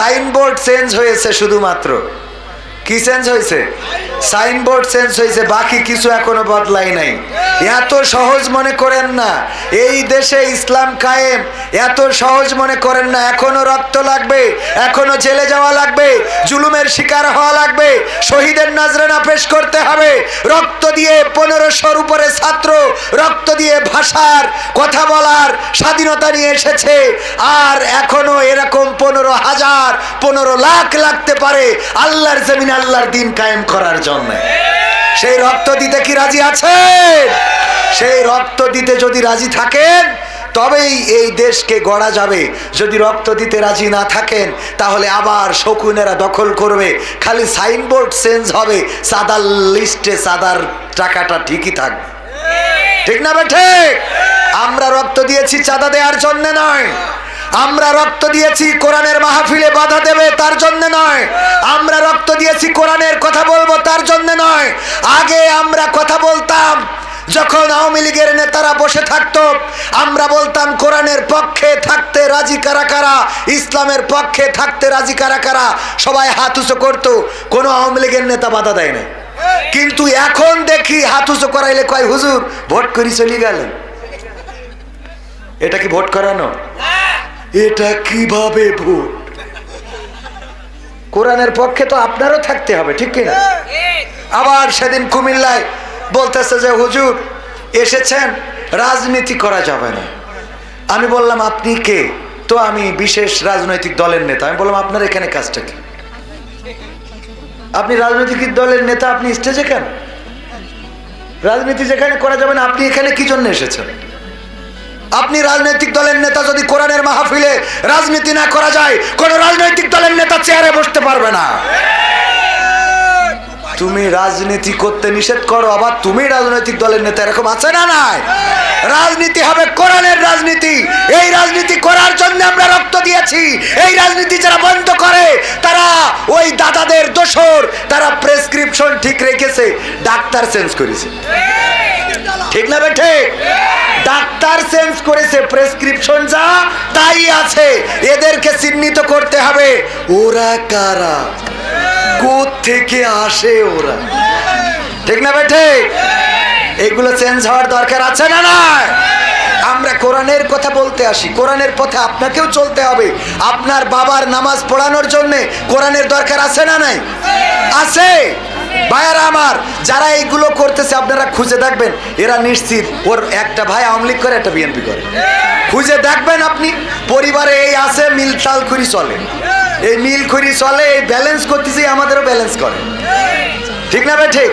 Signboard change হয়েছে শুধুমাত্র। কি চেঞ্জ হয়েছে? সাইনবোর্ড চেঞ্জ হয়েছে, বাকি কিছু এখনও বদলাই নাই। এত সহজ মনে করেন না, এই দেশে ইসলাম কায়েম, এত সহজ মনে করেন না, এখনও রক্ত লাগবে, এখনও জেলে যাওয়া লাগবে, জুলুমের শিকার হওয়া লাগবে, শহীদের নাজরানা পেশ করতে হবে, রক্ত দিয়ে পনেরোশোর উপরে ছাত্র, রক্ত দিয়ে ভাষার, কথা বলার স্বাধীনতা নিয়ে এসেছে, আর এখনও এরকম পনেরো হাজার, পনেরো লাখ লাগতে পারে, আল্লাহর জমিন আল্লাহর দিন কায়েম করার জন্য। সেই রক্ত দিতে কি রাজি আছেন? সেই রক্ত দিতে যদি রাজি থাকেন, তবেই এই দেশকে গড়া যাবে। যদি রক্ত দিতে রাজি না থাকেন, তাহলে আবার শকুনেরা দখল করবে। খালি সাইনবোর্ড চেঞ্জ হবে। সাদার লিস্টে সাদার টাকাটা ঠিকই থাকবে। ঠিক না বেঠে আমরা রক্ত দিয়েছি চাঁদা দেওয়ার জন্য নয়। আমরা রক্ত দিয়েছি কোরআনের মাহফিলে বাধা দেবে, তার জন্য নয়। আমরা রক্ত দিয়েছি কোরআনের কথা বলব, তার জন্য নয়। আগে আমরা কথা বলতাম, যখন আওয়ামী লীগের নেতারা বসে থাকত, আমরা বলতাম, কোরআনের পক্ষে থাকতে রাজি কারা কারা? ইসলামের পক্ষে থাকতে রাজি কারা কারা? সবাই হাত উঁচু করতো, কোনো আওয়ামী লীগের নেতা বাধা দেয় না কিন্তু এখন দেখি হাত উঁচু করাইলে কয়, হুজুর, ভোট করি চলে গেলেন। এটা কি ভোট করানো? এটা কীভাবে ভোট কোরআনের পক্ষে তো আপনারও থাকতে হবে, ঠিক কিনা? আবার সেদিন কুমিল্লায় বলতেছে যে, হুজুর, এসেছেন, রাজনীতি করা যাবে না। আমি বললাম, আপনি কে? তো আমি বিশেষ রাজনৈতিক দলের নেতা। আমি বললাম, আপনার এখানে কাজটা কি? আপনি রাজনৈতিক দলের নেতা, আপনি স্টেজে কেন? রাজনীতি যেখানে করা যাবে না, আপনি এখানে কি জন্য এসেছেন? আপনি রাজনৈতিক দলের নেতা যদি কোরআনের মাহফিলে রাজনীতি না করা যায়, কোন রাজনৈতিক দলের নেতা চেয়ারে বসতে পারবে না। তুমি রাজনীতি করতে নিষেধ করো, আবার তুমি রাজনৈতিক দলের নেতা এরকম আছে না নাই? রাজনীতি হবে কোরআনের রাজনীতি। এই রাজনীতি করার জন্য আমরা রক্ত দিয়েছি। এই রাজনীতি যারা বন্ধ করে, তারা ওই দাদাদের দোসর তারা প্রেসক্রিপশন ঠিক রেখেছে, ডাক্তার চেঞ্জ করেছে। ঠিক না বেঠে ডাক্তার চেঞ্জ করেছে প্রেসক্রিপশন যা, তাই আছে। এদেরকে চিহ্নিত করতে হবে। ওরা কারা? থেকে আসে ওরা? ঠিক না বেঠে? এগুলো চেঞ্জ হওয়ার দরকার আছে না না আমরা কোরআনের কথা বলতে আসি, কোরআনের পথে আপনাকেও চলতে হবে। আপনার বাবার নামাজ পড়ানোর জন্য কোরআনের দরকার আছে না নাই? আছে। ভাইয়ারা আমার, যারা এইগুলো করতেছে, আপনারা খুঁজে দেখবেন, এরা নিশ্চিত ওর একটা ভাই আওয়ামী লীগ করে, একটা বিএনপি করে। খুঁজে দেখবেন আপনি, পরিবারে এই আছে, মিল তাল করি চলে। এই মিল করি চলে, এই ব্যালেন্স করতেছে আমাদেরও ব্যালেন্স করে। ঠিক না ভাই, ঠিক?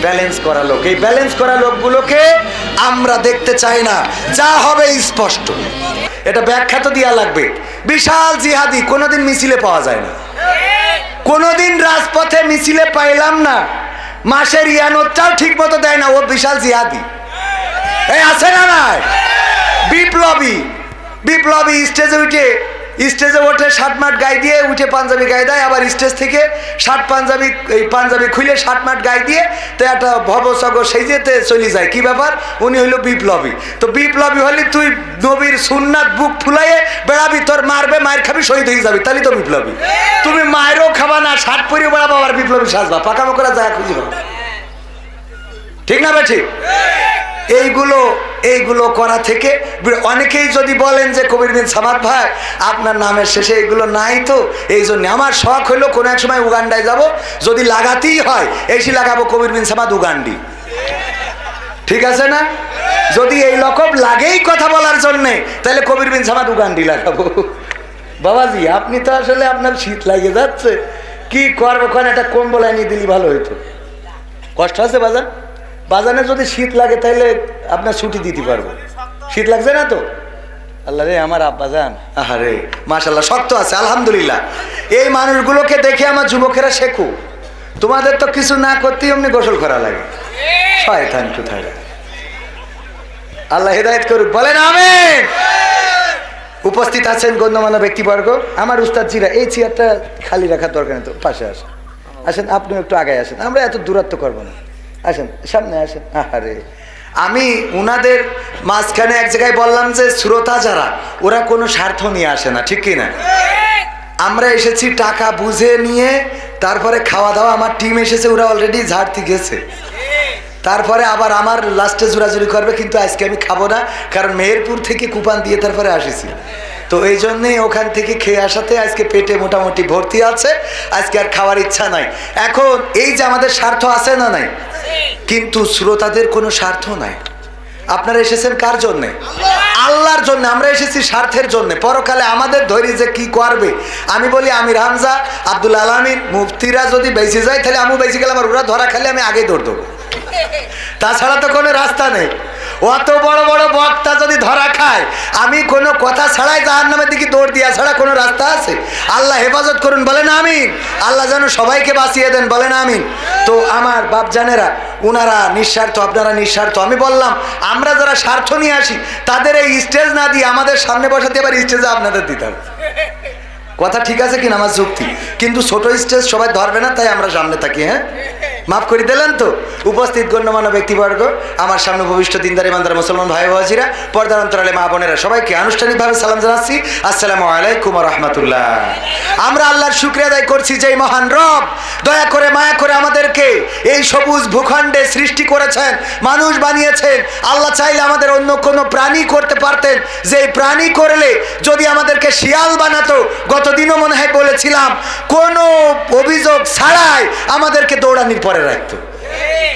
ব্যালেন্স করা লোক। এই ব্যালেন্স করা লোকগুলোকে আমরা দেখতে চাই না। যা হবে স্পষ্ট। এটা ব্যাখ্যা তো দেওয়া লাগবে। বিশাল জিহাদি কোনোদিন মিছিলে পাওয়া যায় না। কোনোদিন রাজপথে মিছিলে পাইলাম না। মাসের ইয়ানোরটাও ঠিক মতো দেয় না। ও বিশাল জিহাদি। এই আছে না নাই? বিপ্লবী। বিপ্লবী স্টেজে উঠে স্টেজে ওঠে শার্ট মাঠ গায়ে দিয়ে উঠে পাঞ্জাবি গায়ে দেয়, আবার স্টেজ থেকে শার্ট পাঞ্জাবি, এই পাঞ্জাবি খুলে শার্ট মাঠ গায়ে দিয়ে তো একটা ভবসগ সেই যেতে চলে যায়। কি ব্যাপার? উনি হইল বিপ্লবী। তো বিপ্লবী হলে তুই নবীর সুন্নাত বুক ফুলাইয়ে বেড়াবি, তোর মারবে, মায়ের খাবি, শহীদ হয়ে যাবি। তাহলে তো বিপ্লবী। তুমি মায়েরও খাবা না শার্ট পরিয়ে বেড়াবো, আবার বিপ্লবী সাজবা। পাকামো করে যায় খুঁজি ঠিক না ভাই এইগুলো এইগুলো করা থেকে অনেকেই যদি বলেন যে কবির বিন সামাদ ভাই, আপনার নামের শেষে এগুলো নাই তো, এই জন্য আমার শখ হলো কোনো এক সময় উগান্ডায় যাব, যদি লাগাতেই হয় এসি লাগাবো কবির বিন সামাদ উগান্ডি। ঠিক আছে না? যদি এই লকব লাগেই কথা বলার জন্যে, তাহলে কবির বিন সামাদ উগান্ডি লাগাবো। বাবাজি, আপনি তো আসলে আপনার শীত লাগে যাচ্ছে। কি করব একটা কম্বল আনিয়ে দিলি ভালো হইতো। কষ্ট আছে বাজান বাজানে যদি শীত লাগে তাহলে আপনার ছুটি দিতে পারব। শীত লাগছে না তো? আল্লাহ রে, আমার আব্বা যান। আহারে মাশাল্লাহ শক্ত আছে, আলহামদুলিল্লাহ। এই মানুষগুলোকে দেখে আমার যুবকেরা শেখো। তোমাদের তো কিছু না করতেই অমনি গোসল করা লাগে। আল্লাহ হেদায়ত করুক, বলেন আমি উপস্থিত আছেন গণ্যমান্য ব্যক্তিবর্গ। আমার উস্তাদ জিরা এই চেয়ারটা খালি রাখার দরকার নেই তো, পাশে আসেন। আসেন আপনি একটু আগে আসেন। আমরা এত দূরত্ব করব না। আসেন, সামনে আসেন। আরে আমি উনাদের মাঝখানে এক জায়গায় বললাম যে, শ্রোতা যারা, ওরা কোনো স্বার্থ নিয়ে আসে না, ঠিক কি না আমরা এসেছি টাকা বুঝে নিয়ে, তারপরে খাওয়া দাওয়া, আমার টিম এসেছে, ওরা অলরেডি ঝাড়তে গেছে। তারপরে আবার আমার লাস্টে জোরাজুরি করবে, কিন্তু আজকে আমি খাব না, কারণ মেহেরপুর থেকে কুপান দিয়ে তারপরে আসেছি। তো এই জন্যেই ওখান থেকে খেয়ে আসাতে আজকে পেটে মোটামুটি ভর্তি আছে। আজকে আর খাওয়ার ইচ্ছা নাই। এখন এই যে আমাদের স্বার্থ আছে না নাই? কিন্তু শ্রোতাদের কোনো স্বার্থ নাই। আপনারা এসেছেন কার জন্যে? আল্লাহর জন্য। আমরা এসেছি স্বার্থের জন্য। পরকালে আমাদের ধৈর্য যে কি করবে? আমি বলি আমির হামজা, আব্দুল আলামিন, মুফতিরা যদি বেঁচে যায়, তাহলে আমি বেঁচে গেলাম আর ওরা ধরা খালি আমি আগে দৌড় দেবো। তাছাড়া তো কোনো রাস্তা নেই। অত বড় বড় বক্তা যদি ধরা খায়, আমি কোনো কথা ছাড়াই জাহার নামের দিকে দৌড় দিয়া ছাড়া কোনো রাস্তা আছে। আল্লাহ হেফাজত করুন, বলেন আমিন। আল্লাহ যেন সবাইকে বাঁচিয়ে দেন, বলেন আমিন। তো আমার বাপ জানেরা উনারা নিঃস্বার্থ, আপনারা নিঃস্বার্থ। আমি বললাম, আমরা যারা স্বার্থ নিয়ে আসি, তাদের এই স্টেজ না দিয়ে আমাদের সামনে বসাতে এবার স্টেজে আপনাদের দিতে হবে। কথা ঠিক আছে কিনা আমার যুক্তি? কিন্তু ছোট স্টেজ সবাই ধরবে না, তাই আমরা সামনে থাকি হ্যাঁ? মাফ করে দিলেন তো। উপস্থিত গণ্যমান্য ব্যক্তিবর্গ, আমার সামনে ভবিষ্ঠ দিনদারি মান্দার মুসলমান ভাই বাজিরা পর্দার অন্তরালে মা বোনেরা, সবাইকে আনুষ্ঠানিকভাবে সালাম জানাচ্ছি। আসসালামু আলাইকুম রহমতুল্লাহ। আমরা আল্লাহর শুক্রিয়া আদায় করছি যে মহান রব, দয়া করে, মায়া করে আমাদেরকে এই সবুজ ভূখণ্ডে সৃষ্টি করেছেন, মানুষ বানিয়েছেন। আল্লাহ চাইলে আমাদের অন্য কোনো প্রাণী করতে পারতেন যে প্রাণী করলে যদি আমাদেরকে শিয়াল বানাতো, গতদিনও মনে হয় বলেছিলাম, কোনো অভিযোগ ছাড়াই আমাদেরকে দৌড়ানির পরে রাখতো।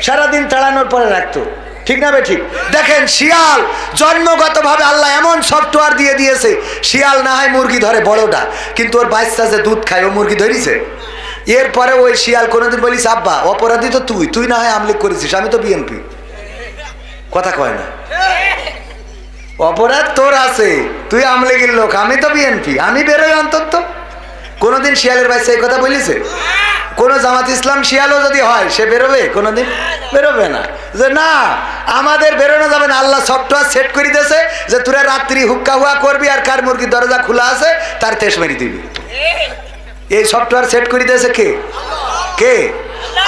সারাদিন তাড়ানোর পরে রাখতো। ঠিক না ঠিক? দেখেন, শিয়াল জন্মগতভাবে আল্লাহ এমন সফটওয়্যার দিয়ে দিয়েছে, শিয়াল না হয় মুরগি ধরে বড়টা। কিন্তু ওর বাচ্চা যে দুধ খায়, ও মুরগি ধরিছে। এরপরে ওই শিয়াল কোনোদিন বলিস আব্বা, অপরাধী তো তুই তুই না হয় আমলিক করেছিস, আমি তো বিএনপি। কথা কয় না। অপরাধ তোর আছে, তুই আমলিগের লোক, আমি তো বিএনপি, আমি বেরোই অন্তত। কোনোদিন শিয়ালের বাচ্চা এই কথা বলিছে? কোন জামাত ইসলাম শিয়ালও যদি হয়, সে বেরোবে? কোনোদিন বেরোবে না। যে না, আমাদের বেরোনো যাবে না। আল্লাহ সফটওয়্যার সেট করে দিয়েছে যে তোরা রাত্রি হুক্কা হুয়া করবি আর কার মুরগির দরজা খোলা আছে, তার তেস মেরে দিবি। এই সফটওয়্যার সেট করে দিয়েছে কে? কে?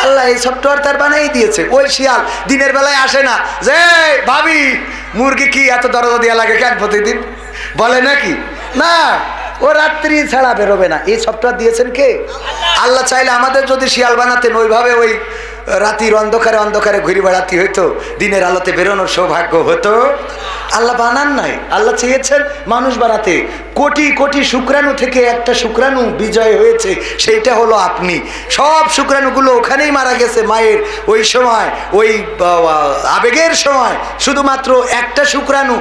আল্লাহ এই সফটওয়্যার তার বানাই দিয়েছে। ওই শিয়াল দিনের বেলায় আসে না। যে ভাবি, মুরগি কি এত দরজা দেওয়া লাগে কেন প্রতিদিন? বলে নাকি? না ও রাত্রি ছাড়া বেরোবে না। এই সফটওয়্যার দিয়েছেন কে? আল্লাহ চাইলে আমাদের যদি শিয়াল বানাতেন, ওইভাবে ওই রাতির অন্ধকারে অন্ধকারে ঘুরে বেড়াতে হইতো, দিনের আলোতে বেরোনোর সৌভাগ্য হতো। আল্লাহ বানান নাই। আল্লাহ চেয়েছেন মানুষ বানাতে। কোটি কোটি শুক্রাণু থেকে একটা শুক্রাণু বিজয় হয়েছে, সেইটা হলো আপনি। সব শুক্রাণুগুলো ওখানেই মারা গেছে মায়ের। ওই সময়, ওই আবেগের সময়, শুধুমাত্র একটা শুক্রাণু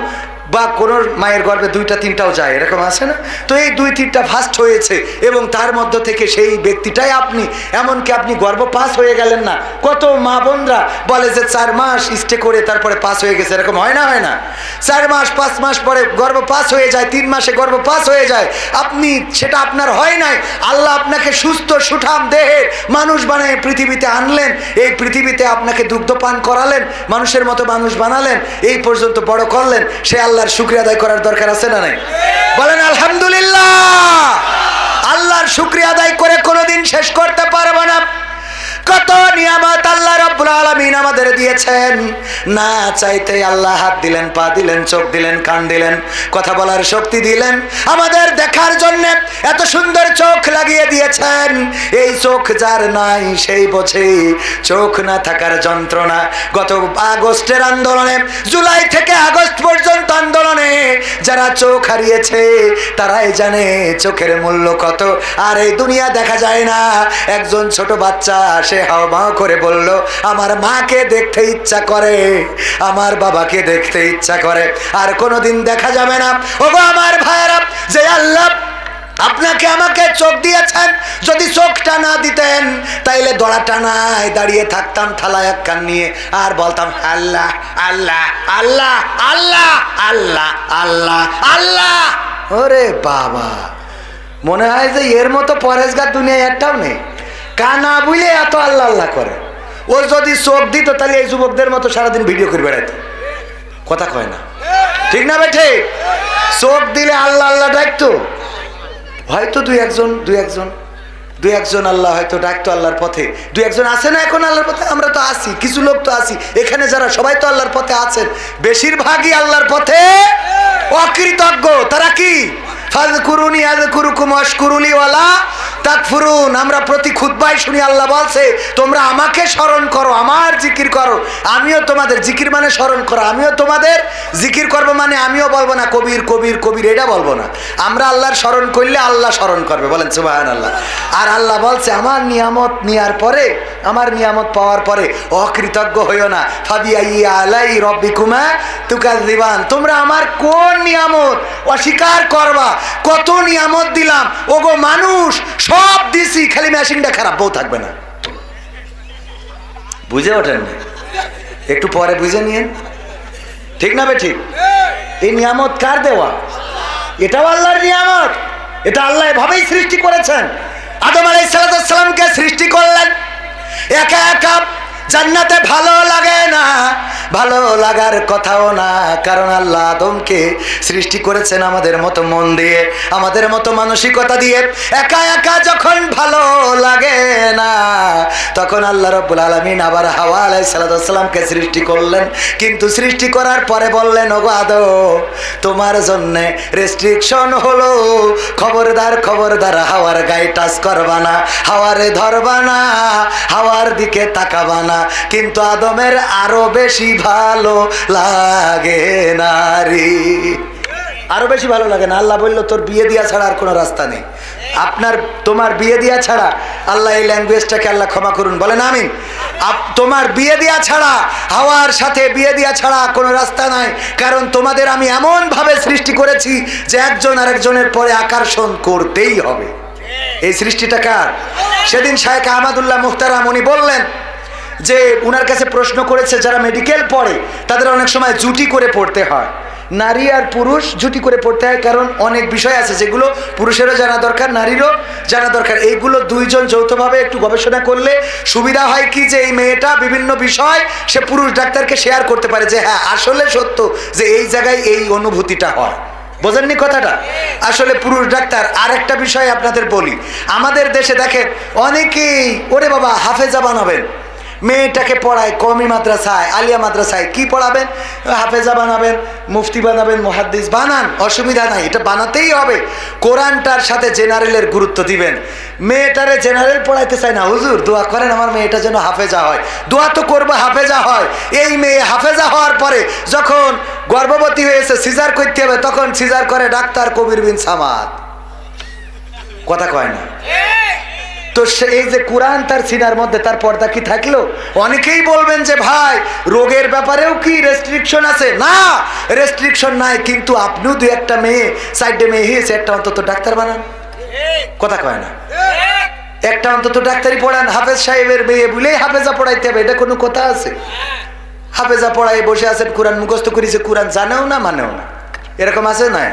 বা কোনো মায়ের গর্ভে দুইটা, তিনটাও যায়, এরকম আছে না? তো এই দুই, তিনটা ফাস্ট হয়েছে এবং তার মধ্য থেকে সেই ব্যক্তিটাই আপনি, এমনকি আপনি গর্ভ পাস হয়ে গেলেন না। কত মা বোনরা বলে যে চার মাস স্টে করে তারপরে পাস হয়ে গেছে, এরকম হয় না হয় না? চার মাস, পাঁচ মাস পরে গর্ভ পাস হয়ে যায়, তিন মাসে গর্ব পাস হয়ে যায়, আপনি সেটা আপনার হয় নাই। আল্লাহ আপনাকে সুস্থ সুঠাম দেহের মানুষ বানিয়ে পৃথিবীতে আনলেন, এই পৃথিবীতে আপনাকে দুগ্ধ পান করালেন, মানুষের মতো মানুষ বানালেন, এই পর্যন্ত বড় করলেন, সে আল্লাহর শুক্রিয়া আদায় করার দরকার আছে না নাই? বলেন, আলহামদুলিল্লাহ। আল্লাহর শুক্রিয়া আদায় করে কোনোদিন শেষ করতে পারব না। কত নিয়ামত আল্লাহ রব্বুল আলামিন আমাদের দিয়েছেন। না চাইতে আল্লাহ হাত দিলেন, পা দিলেন, চোখ দিলেন, কান দিলেন, কথা বলার শক্তি দিলেন। আমাদের দেখার জন্য এত সুন্দর চোখ লাগিয়ে দিয়েছেন। এই চোখ যার নাই, সেই বোঝে। চোখ না থাকার যন্ত্রণা। গত আগস্টের আন্দোলনে, জুলাই থেকে আগস্ট পর্যন্ত আন্দোলনে যারা চোখ হারিয়েছে, তারাই জানে চোখের মূল্য কত। আর এই দুনিয়া দেখা যায় না, একজন ছোট বাচ্চা সে হাওয়া করে বলল, আমার মাকে দেখতে ইচ্ছা করে, আমার বাবাকে দেখতে ইচ্ছা করে, আর কোনোদিন দেখা যাবে না। ওগো আমার ভাইয়েরা, যে আল্লাহ আপনাকে আমাকে চোখ দিয়েছেন, যদি চোখটা না দিতেন, তাইলে দড়া টানায় দাঁড়িয়ে থাকতাম থালা এক কান নিয়ে, আর বলতাম, আল্লাহ আল্লাহ আল্লাহ আল্লাহ আল্লাহ আল্লাহ আল্লাহ। ওরে বাবা, মনে হয় যে এর মতো পরেশগার দুনিয়ায় একটাও নেই। কানা বুঝলে এত আল্লাহ আল্লাহ করে। ও যদি চোখ দিত, তাহলে এই যুবকদের মতো সারাদিন ভিডিও করে বেড়াইতো। কথা কয় না। ঠিক না বেঠে? চোখ দিলে আল্লাহ আল্লাহ ডাকতো। হয়তো দুই একজন দুই একজন। দু একজন আল্লাহ হয়তো ডাকতো আল্লাহর পথে। দু একজন আছে না এখন আল্লাহর পথে? আমরা তো আছি, কিছু লোক তো আছি। এখানে যারা সবাই তো আল্লাহর পথে আছেন। বেশিরভাগই আল্লাহর পথে অকৃতজ্ঞ। তারা কি? ফাজ কুরুনি আজ কুরুকুম অশকুরুলি ওয়ালা তাকফুরুন, আমরা প্রতি খুতবাই শুনি আল্লাহ বলছে, তোমরা আমাকে স্মরণ করো, আমার জিকির করো। আমিও তোমাদের জিকির মানে স্মরণ করো, আমিও তোমাদের জিকির করব মানে আমিও বলব না, কবির কবির কবির, এটা বলব না। আমরা আল্লাহর স্মরণ করলে আল্লাহ স্মরণ করবে, বলেন সুবাহান আল্লাহ আর আল্লাহ বলছে, আমার নিয়ামত নেওয়ার পরে, আমার নিয়ামত পাওয়ার পরে, অকৃতজ্ঞ হইও না। ফাবিয়া ইয়া আলাই রব্বিকুমা তুকার দিবান তোমরা আমার কোন নিয়ামত অস্বীকার করবা? কত নিয়ামত দিলাম? ওগো মানুষ সব দিছি, খালি মেশিনটা খারাপ, বউ থাকবে না। বুঝে ওঠেন না একটু পরে বুঝে নিয়েন। ঠিক না বে ঠিক? এই নিয়ামত কার দেওয়া? এটাও আল্লাহর নিয়ামত। এটা আল্লাহ এভাবেই সৃষ্টি করেছেন। আদম আলাই সালামকে সৃষ্টি করলেন। একা একা জান্নাতে ভালো লাগে না। ভালো লাগার কথাও না, কারণ আল্লাহ আদমকে সৃষ্টি করেছেন আমাদের মতো মন দিয়ে, আমাদের মতো মানসিকতা দিয়ে। একা একা যখন ভালো লাগে না, তখন আল্লাহ রব্বুল আলমিন আবার হাওয়া আলাই সালাতামকে সৃষ্টি করলেন। কিন্তু সৃষ্টি করার পরে বললেন, ওগো আদম তোমার জন্যে রেস্ট্রিকশন হলো, খবরদার খবরদার হাওয়ার গায়ে টাচ করবা না, হাওয়ারে ধরবা না, হাওয়ার দিকে তাকাবা না। কিন্তু আদমের আরও বেশি ভালো লাগে নারী। আরও বেশি ভালো লাগে না? আল্লাহ বলল, তোর বিয়ে দিয়া ছাড়া আর কোনো রাস্তা নেই। আপনার, তোমার বিয়ে দিয়া ছাড়া আল্লাহ এই ল্যাঙ্গুয়েজটাকে আল্লাহ ক্ষমা করুন। বলেন আমিন। তোমার বিয়ে দিয়া ছাড়া, হাওয়ার সাথে বিয়ে দিয়া ছাড়া কোনো রাস্তা নাই। কারণ তোমাদের আমি এমন ভাবে সৃষ্টি করেছি যে একজন আরেকজনের পরে আকর্ষণ করতেই হবে। এই সৃষ্টিটা কার? সেদিন শায়েখ আহমদুল্লাহ মুখতারাম উনি বললেন যে উনার কাছে প্রশ্ন করেছে, যারা মেডিকেল পড়ে, তাদের অনেক সময় জুটি করে পড়তে হয়। নারী আর পুরুষ জুটি করে পড়তে হয়, কারণ অনেক বিষয় আছে যেগুলো পুরুষেরও জানা দরকার, নারীরও জানা দরকার। এইগুলো দুইজন যৌথভাবে একটু গবেষণা করলে সুবিধা হয় কি যে এই মেয়েটা বিভিন্ন বিষয় সে পুরুষ ডাক্তারকে শেয়ার করতে পারে যে হ্যাঁ আসলে সত্য যে এই জায়গায় এই অনুভূতিটা হয়। বোঝেননি কথাটা? আসলে পুরুষ ডাক্তার আর একটা বিষয় আপনাদের বলি। আমাদের দেশে দেখেন, অনেকেই, ওরে বাবা, হাফেজা বানাবেন মেয়েটাকে পড়ায় কমি মাদ্রাসায়, আলিয়া মাদ্রাসায় কি পড়াবেন? হাফেজা বানাবেন, মুফতি বানাবেন, মহাদ্দিস বানান, অসুবিধা নাই, এটা বানাতেই হবে। কোরআনটার সাথে জেনারেলের গুরুত্ব দিবেন। মেয়েটারে জেনারেল পড়াইতে চায় না, হুজুর, দোয়া করেন আমার মেয়েটা যেন হাফেজা হয়। দোয়া তো করব, হাফেজা হয়। এই মেয়ে হাফেজা হওয়ার পরে যখন গর্ভবতী হয়েছে, সিজার করতে হবে, তখন সিজার করে ডাক্তার কবির বিন সামাদ। কথা কয় না? তো এই যে কোরআন তার সিনার মধ্যে, তার পর্দা কি থাকল? অনেকেই বলবেন যে, ভাই, রোগের ব্যাপারেও কি রেস্ট্রিকশন আছে? না রেস্ট্রিকশন নাই, কিন্তু আপনিও দু একটা মেয়ে সাইডে মেয়ে হয়েছে, একটা অন্তত ডাক্তার বানান। কথা কয় না? একটা অন্তত ডাক্তারি পড়ান। হাফেজ সাহেবের মেয়ে বলেই হাফেজা পড়াইতে হবে, এটা কোনো কথা আছে? হাফেজা পড়াই বসে আছেন, কোরআন মুখস্থ করেছে, কোরআন জানেও না, মানেও না। এরকম আছে না?